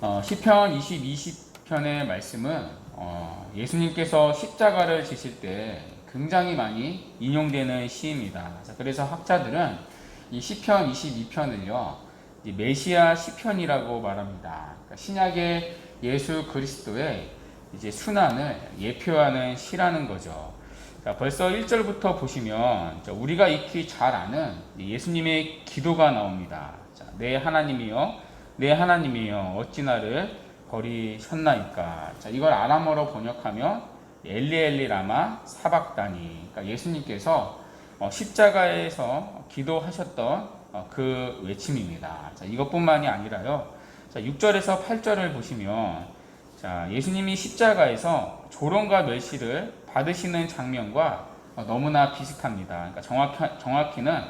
어, 시편 20, 20편의 말씀은 어, 예수님께서 십자가를 지실 때 굉장히 많이 인용되는 시입니다. 자, 그래서 학자들은 이 시편 22편을요 메시아 시편이라고 말합니다. 그러니까 신약의 예수 그리스도의 이제 순환을 예표하는 시라는 거죠. 자, 벌써 1절부터 보시면 자, 우리가 익히 잘 아는 예수님의 기도가 나옵니다. 자, 내 하나님이여 내 하나님이여 어찌 나를 버리셨나이까. 자, 이걸 아람어로 번역하면 엘리엘리 라마 사박다니. 그러니까 예수님께서 어, 십자가에서 기도하셨던 어, 그 외침입니다. 자, 이것뿐만이 아니라요. 자, 6절에서 8절을 보시면 자, 예수님이 십자가에서 조롱과 멸시를 받으시는 장면과 어, 너무나 비슷합니다. 그러니까 정확히, 정확히는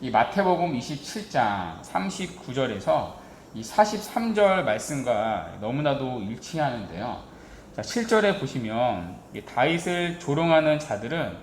이 마태복음 27장 39절에서 이 43절 말씀과 너무나도 일치하는데요. 자, 7절에 보시면 이 다윗을 조롱하는 자들은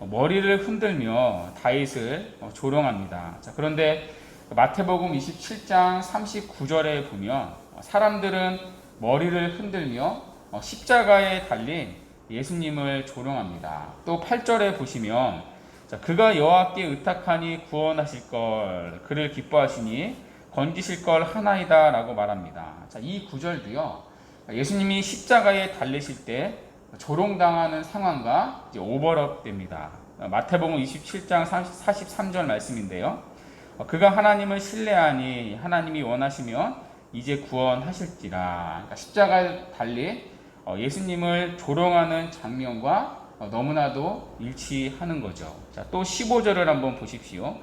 머리를 흔들며 다윗을 어, 조롱합니다. 자, 그런데 마태복음 27장 39절에 보면 사람들은 머리를 흔들며 어, 십자가에 달린 예수님을 조롱합니다. 또 8절에 보시면 자, 그가 여호와께 의탁하니 구원하실 걸 그를 기뻐하시니 건지실 걸 하나이다 라고 말합니다. 자, 이 구절도요. 예수님이 십자가에 달리실 때 조롱당하는 상황과 오버랩 됩니다. 마태복음 27장 43절 말씀인데요. 그가 하나님을 신뢰하니 하나님이 원하시면 이제 구원하실지라. 그러니까 십자가에 달리 예수님을 조롱하는 장면과 너무나도 일치하는 거죠. 자, 또 15절을 한번 보십시오.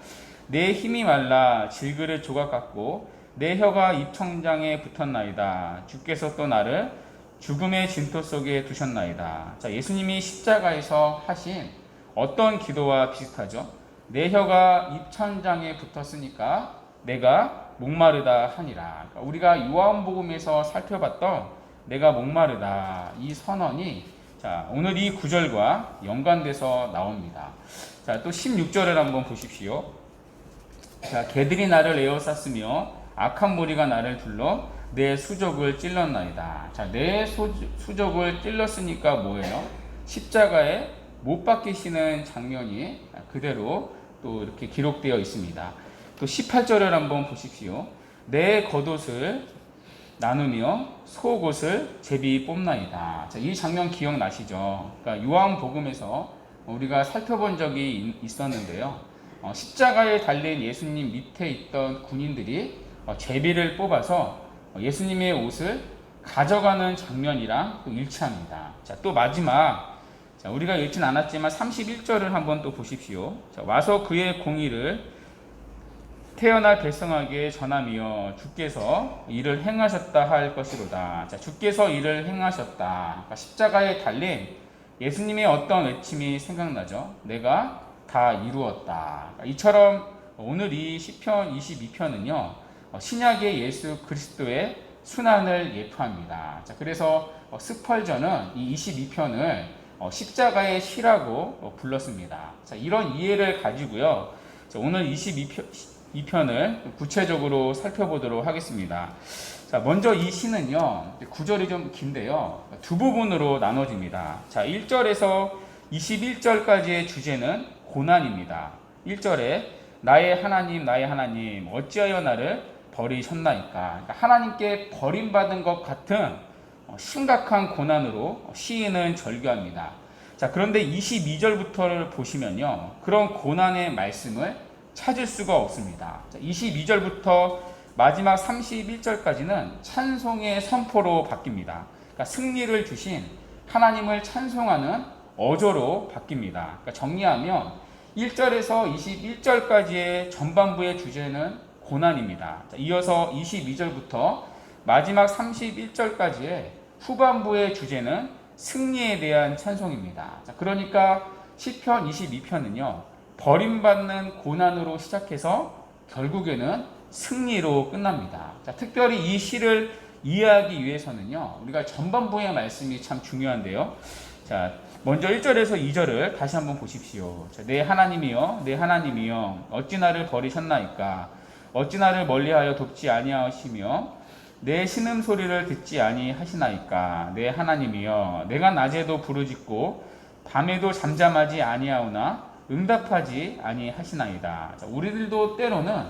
내 힘이 말라 질그릇 조각 같고 내 혀가 입청장에 붙었나이다. 주께서 또 나를 죽음의 진토 속에 두셨나이다. 자, 예수님이 십자가에서 하신 어떤 기도와 비슷하죠? 내 혀가 입천장에 붙었으니까 내가 목마르다 하니라. 그러니까 우리가 요한복음에서 살펴봤던 내가 목마르다 이 선언이 자, 오늘 이 구절과 연관돼서 나옵니다. 자, 또 16절을 한번 보십시오. 자, 개들이 나를 에워쌌으며 악한 무리가 나를 둘러 내 수족을 찔렀나이다. 자, 내 소, 수족을 찔렀으니까 뭐예요? 십자가에 못 박히시는 장면이 그대로 또 이렇게 기록되어 있습니다. 또 18절을 한번 보십시오. 내 겉옷을 나누며 속옷을 제비 뽑나이다. 자, 이 장면 기억나시죠? 그러니까 요한복음에서 우리가 살펴본 적이 있었는데요. 어, 십자가에 달린 예수님 밑에 있던 군인들이 어, 제비를 뽑아서 어, 예수님의 옷을 가져가는 장면이랑 또 일치합니다. 자, 또 마지막 자, 우리가 읽진 않았지만 31절을 한번 또 보십시오. 자, 와서 그의 공의를 태어날 백성에게 전함이여 주께서 일을 행하셨다 할 것이로다. 자, 주께서 일을 행하셨다. 그러니까 십자가에 달린 예수님의 어떤 외침이 생각나죠? 내가 다 이루었다. 그러니까 이처럼 오늘 이 시편 22편은요. 어, 신약의 예수 그리스도의 순환을 예표합니다. 자, 그래서 어, 스펄전은 이 22편을 어, 십자가의 시라고 불렀습니다. 자, 이런 이해를 가지고요. 자, 오늘 22편 을 구체적으로 살펴보도록 하겠습니다. 자, 먼저 이 시는요, 구절이 좀 긴데요, 두 부분으로 나눠집니다. 자, 1절에서 21절까지의 주제는 고난입니다. 1절에 나의 하나님 나의 하나님 어찌하여 나를 버리셨나이까 그러니까 하나님께 버림받은 것 같은 어, 심각한 고난으로 시인은 절규합니다. 자 그런데 22절부터를 보시면요 그런 고난의 말씀을 찾을 수가 없습니다. 자, 22절부터 마지막 31절까지는 찬송의 선포로 바뀝니다. 그러니까 승리를 주신 하나님을 찬송하는 어조로 바뀝니다. 그러니까 정리하면 1절에서 21절까지의 전반부의 주제는 고난입니다. 이어서 22절부터 마지막 31절까지의 후반부의 주제는 승리에 대한 찬송입니다. 그러니까 시편 22편은요. 버림받는 고난으로 시작해서 결국에는 승리로 끝납니다. 자, 특별히 이 시를 이해하기 위해서는요. 우리가 전반부의 말씀이 참 중요한데요. 자, 먼저 1절에서 2절을 다시 한번 보십시오. 내 하나님이여, 내 하나님이여, 어찌 나를 버리셨나이까? 어찌 나를 멀리하여 돕지 아니하시며 내 신음 소리를 듣지 아니하시나이까 내 하나님이여 내가 낮에도 부르짖고 밤에도 잠잠하지 아니하오나 응답하지 아니하시나이다. 자, 우리들도 때로는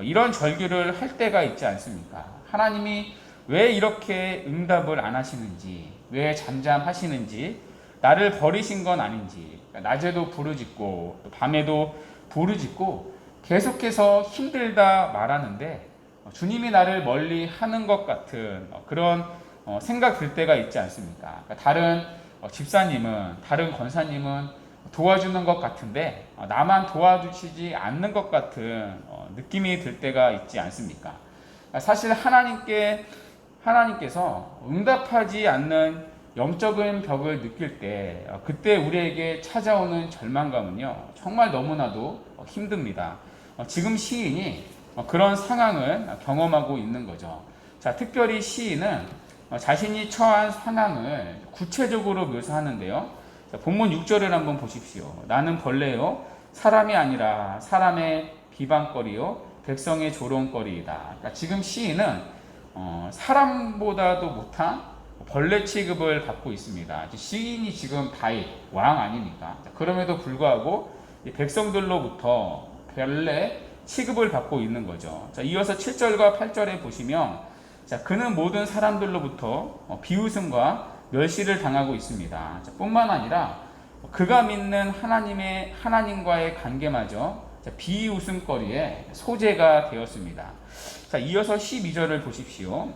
이런 절규를 할 때가 있지 않습니까? 하나님이 왜 이렇게 응답을 안 하시는지, 왜 잠잠하시는지, 나를 버리신 건 아닌지, 낮에도 부르짖고 또 밤에도 부르짖고 계속해서 힘들다 말하는데 어, 주님이 나를 멀리 하는 것 같은 어, 그런 어, 생각 들 때가 있지 않습니까? 그러니까 다른 집사님은, 다른 권사님은 도와주는 것 같은데 나만 도와주시지 않는 것 같은 느낌이 들 때가 있지 않습니까? 그러니까 사실 하나님께 하나님께서 응답하지 않는 영적인 벽을 느낄 때 그때 우리에게 찾아오는 절망감은요 정말 너무나도 힘듭니다. 지금 시인이 그런 상황을 경험하고 있는 거죠. 자, 특별히 시인은 자신이 처한 상황을 구체적으로 묘사하는데요. 자, 본문 6절을 한번 보십시오. 나는 벌레요, 사람이 아니라 사람의 비방거리요, 백성의 조롱거리이다. 그러니까 지금 시인은 어, 사람보다도 못한 벌레 취급을 받고 있습니다. 시인이 지금 다윗 왕 아닙니까? 그럼에도 불구하고 백성들로부터 별내 취급을 받고 있는 거죠. 자, 이어서 7절과 8절에 보시면 자, 그는 모든 사람들로부터 어, 비웃음과 멸시를 당하고 있습니다. 자, 뿐만 아니라 그가 믿는 하나님의 하나님과의 관계마저 비웃음거리의 소재가 되었습니다. 자, 이어서 12절을 보십시오.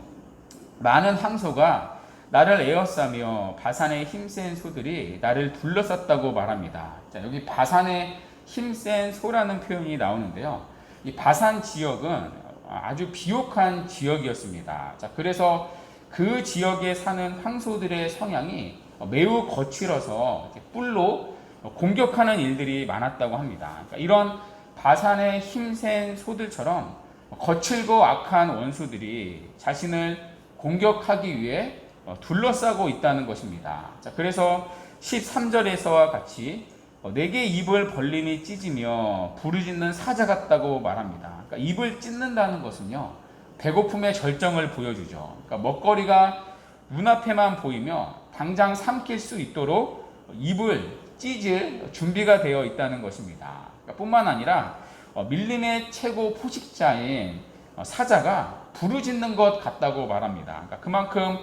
많은 황소가 나를 에워싸며 바산의 힘센 소들이 나를 둘러쌌다고 말합니다. 자, 여기 바산의 힘센 소라는 표현이 나오는데요. 이 바산 지역은 아주 비옥한 지역이었습니다. 자, 그래서 그 지역에 사는 황소들의 성향이 매우 거칠어서 뿔로 공격하는 일들이 많았다고 합니다. 그러니까 이런 바산의 힘센 소들처럼 거칠고 악한 원수들이 자신을 공격하기 위해 둘러싸고 있다는 것입니다. 자, 그래서 13절에서와 같이 어, 내게 입을 벌림이 찢으며 부르짖는 사자 같다고 말합니다. 그러니까 입을 찢는다는 것은요 배고픔의 절정을 보여주죠. 그러니까 먹거리가 눈앞에만 보이며 당장 삼킬 수 있도록 입을 찢을 준비가 되어 있다는 것입니다. 그러니까 뿐만 아니라 어, 밀림의 최고 포식자인 어, 사자가 부르짖는 것 같다고 말합니다. 그러니까 그만큼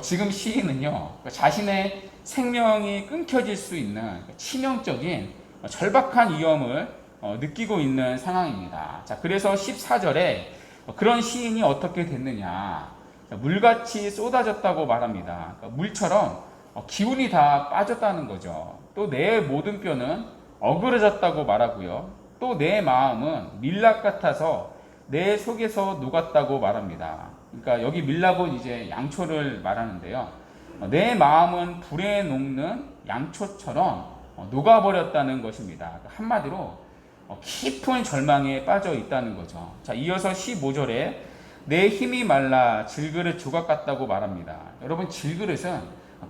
지금 시인은요 자신의 생명이 끊겨질 수 있는 치명적인 절박한 위험을 어, 느끼고 있는 상황입니다. 자, 그래서 14절에 그런 시인이 어떻게 됐느냐. 물같이 쏟아졌다고 말합니다. 그러니까 물처럼 어, 기운이 다 빠졌다는 거죠. 또 내 모든 뼈는 어그러졌다고 말하고요. 또 내 마음은 밀랍 같아서 내 속에서 녹았다고 말합니다. 그러니까 여기 밀랍은 이제 양초를 말하는데요. 어, 내 마음은 불에 녹는 양초처럼 어, 녹아버렸다는 것입니다. 그러니까 한마디로 어, 깊은 절망에 빠져 있다는 거죠. 자, 이어서 15절에 내 힘이 말라 질그릇 조각 같다고 말합니다. 여러분, 질그릇은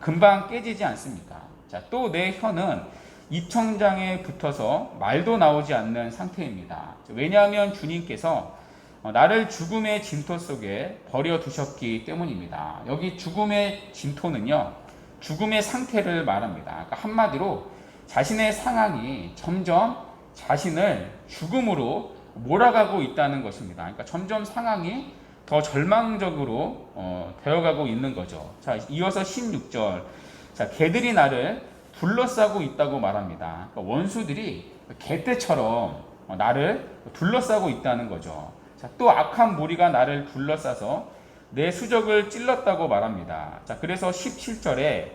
금방 깨지지 않습니까? 자, 또 내 혀는 입청장에 붙어서 말도 나오지 않는 상태입니다. 왜냐하면 주님께서 어, 나를 죽음의 진토 속에 버려 두셨기 때문입니다. 여기 죽음의 진토는요, 죽음의 상태를 말합니다. 그러니까 한마디로 자신의 상황이 점점 자신을 죽음으로 몰아가고 있다는 것입니다. 그러니까 점점 상황이 더 절망적으로 어, 되어가고 있는 거죠. 자, 이어서 16절. 자, 개들이 나를 둘러싸고 있다고 말합니다. 그러니까 원수들이 개떼처럼 어, 나를 둘러싸고 있다는 거죠. 자, 또 악한 무리가 나를 둘러싸서 내 수적을 찔렀다고 말합니다. 자, 그래서 17절에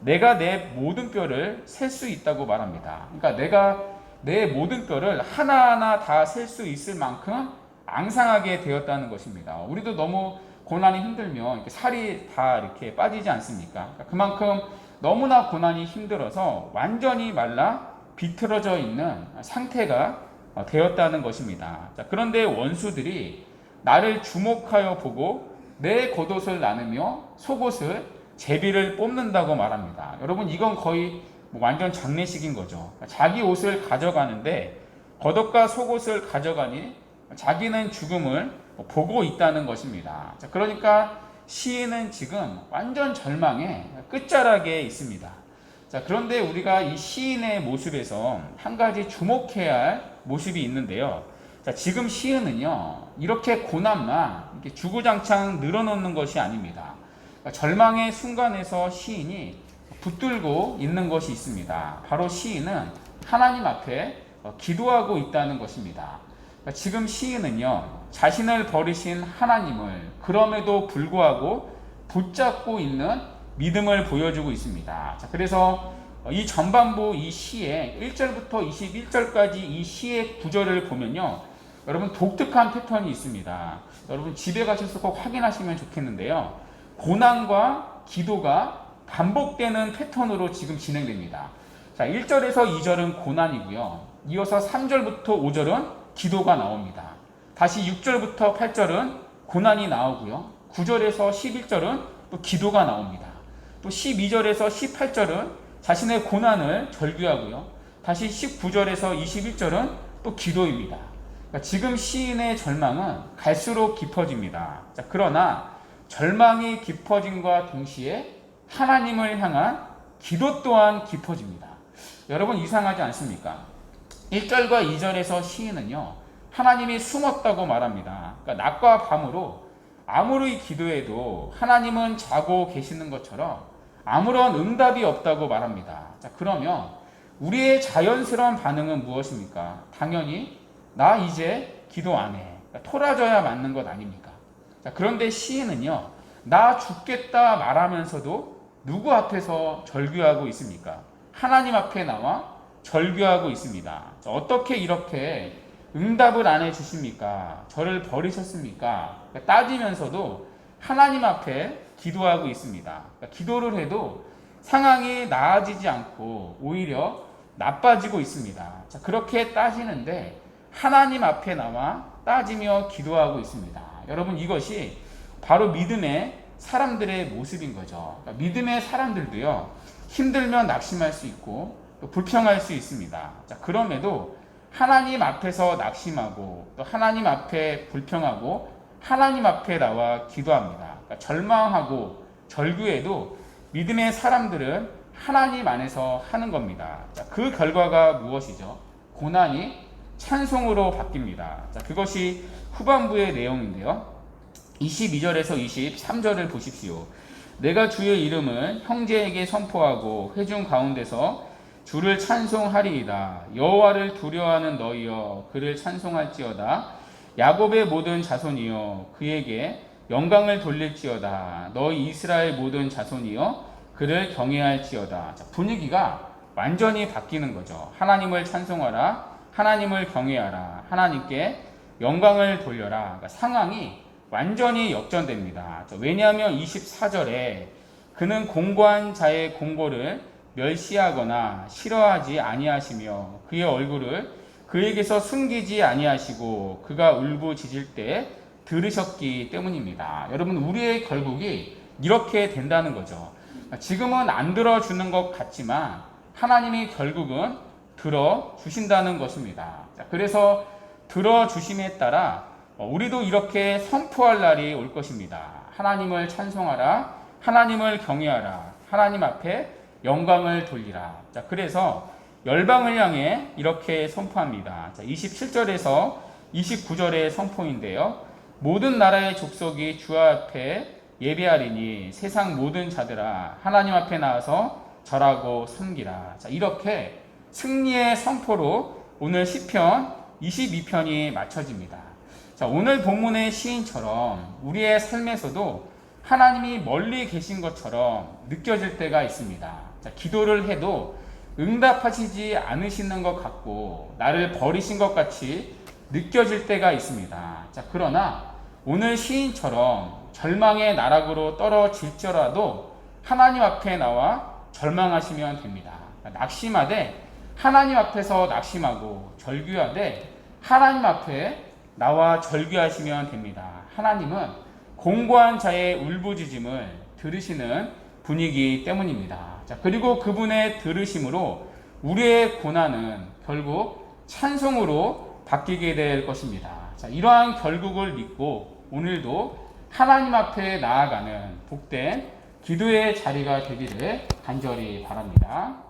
내가 내 모든 뼈를 셀 수 있다고 말합니다. 그러니까 내가 내 모든 뼈를 하나하나 다 셀 수 있을 만큼 앙상하게 되었다는 것입니다. 우리도 너무 고난이 힘들면 살이 다 이렇게 빠지지 않습니까? 그러니까 그만큼 너무나 고난이 힘들어서 완전히 말라 비틀어져 있는 상태가 어, 되었다는 것입니다. 자, 그런데 원수들이 나를 주목하여 보고 내 겉옷을 나누며 속옷을 제비를 뽑는다고 말합니다. 여러분 이건 거의 뭐 완전 장례식인 거죠. 자기 옷을 가져가는데 겉옷과 속옷을 가져가니 자기는 죽음을 보고 있다는 것입니다. 자, 그러니까 시인은 지금 완전 절망의 끝자락에 있습니다. 자, 그런데 우리가 이 시인의 모습에서 한 가지 주목해야 할 모습이 있는데요. 자, 지금 시인은요, 이렇게 고난만 이렇게 주구장창 늘어놓는 것이 아닙니다. 그러니까 절망의 순간에서 시인이 붙들고 있는 것이 있습니다. 바로 시인은 하나님 앞에 어, 기도하고 있다는 것입니다. 그러니까 지금 시인은요, 자신을 버리신 하나님을 그럼에도 불구하고 붙잡고 있는 믿음을 보여주고 있습니다. 자, 그래서 이 전반부 이 시의 1절부터 21절까지 이 시의 구절을 보면요. 여러분 독특한 패턴이 있습니다. 여러분 집에 가셔서 꼭 확인하시면 좋겠는데요. 고난과 기도가 반복되는 패턴으로 지금 진행됩니다. 자, 1절에서 2절은 고난이고요. 이어서 3절부터 5절은 기도가 나옵니다. 다시 6절부터 8절은 고난이 나오고요. 9절에서 11절은 또 기도가 나옵니다. 또 12절에서 18절은 자신의 고난을 절규하고요. 다시 19절에서 21절은 또 기도입니다. 그러니까 지금 시인의 절망은 갈수록 깊어집니다. 자, 그러나 절망이 깊어짐과 동시에 하나님을 향한 기도 또한 깊어집니다. 여러분 이상하지 않습니까? 1절과 2절에서 시인은요, 하나님이 숨었다고 말합니다. 그러니까 낮과 밤으로 아무리 기도해도 하나님은 자고 계시는 것처럼 아무런 응답이 없다고 말합니다. 자, 그러면 우리의 자연스러운 반응은 무엇입니까? 당연히 나 이제 기도 안 해. 그러니까 토라져야 맞는 것 아닙니까? 자, 그런데 시인은요, 나 죽겠다 말하면서도 누구 앞에서 절규하고 있습니까? 하나님 앞에 나와 절규하고 있습니다. 자, 어떻게 이렇게 응답을 안 해주십니까? 저를 버리셨습니까? 그러니까 따지면서도 하나님 앞에 기도하고 있습니다. 그러니까 기도를 해도 상황이 나아지지 않고 오히려 나빠지고 있습니다. 자, 그렇게 따지는데 하나님 앞에 나와 따지며 기도하고 있습니다. 여러분 이것이 바로 믿음의 사람들의 모습인 거죠. 그러니까 믿음의 사람들도요 힘들면 낙심할 수 있고 또 불평할 수 있습니다. 자, 그럼에도 하나님 앞에서 낙심하고 또 하나님 앞에 불평하고 하나님 앞에 나와 기도합니다. 그러니까 절망하고 절규에도 믿음의 사람들은 하나님 안에서 하는 겁니다. 자, 그 결과가 무엇이죠? 고난이 찬송으로 바뀝니다. 자, 그것이 후반부의 내용인데요. 22절에서 23절을 보십시오. 내가 주의 이름을 형제에게 선포하고 회중 가운데서 주를 찬송하리이다. 여호와를 두려워하는 너희여 그를 찬송할지어다. 야곱의 모든 자손이여 그에게 영광을 돌릴지어다. 너희 이스라엘 모든 자손이여 그를 경외할지어다. 자, 분위기가 완전히 바뀌는 거죠. 하나님을 찬송하라. 하나님을 경외하라. 하나님께 영광을 돌려라. 그러니까 상황이 완전히 역전됩니다. 왜냐하면 24절에 그는 공고한 자의 공고를 멸시하거나 싫어하지 아니하시며 그의 얼굴을 그에게서 숨기지 아니하시고 그가 울부짖을 때 들으셨기 때문입니다. 여러분 우리의 결국이 이렇게 된다는 거죠. 지금은 안 들어주는 것 같지만 하나님이 결국은 들어주신다는 것입니다. 그래서 들어주심에 따라 우리도 이렇게 선포할 날이 올 것입니다. 하나님을 찬송하라, 하나님을 경외하라, 하나님 앞에 영광을 돌리라. 자, 그래서 열방을 향해 이렇게 선포합니다. 자, 27절에서 29절의 선포인데요. 모든 나라의 족속이 주 앞에 예배하리니 세상 모든 자들아 하나님 앞에 나와서 절하고 섬기라. 자, 이렇게 승리의 선포로 오늘 시편 22편이 맞춰집니다. 자, 오늘 본문의 시인처럼 우리의 삶에서도 하나님이 멀리 계신 것처럼 느껴질 때가 있습니다. 자, 기도를 해도 응답하시지 않으시는 것 같고 나를 버리신 것 같이 느껴질 때가 있습니다. 자, 그러나 오늘 시인처럼 절망의 나락으로 떨어질지라도 하나님 앞에 나와 절망하시면 됩니다. 낙심하되 하나님 앞에서 낙심하고 절규하되 하나님 앞에 나와 절규하시면 됩니다. 하나님은 공고한 자의 울부짖음을 들으시는 분이기 때문입니다. 자, 그리고 그분의 들으심으로 우리의 고난은 결국 찬송으로 바뀌게 될 것입니다. 자, 이러한 결국을 믿고 오늘도 하나님 앞에 나아가는 복된 기도의 자리가 되기를 간절히 바랍니다.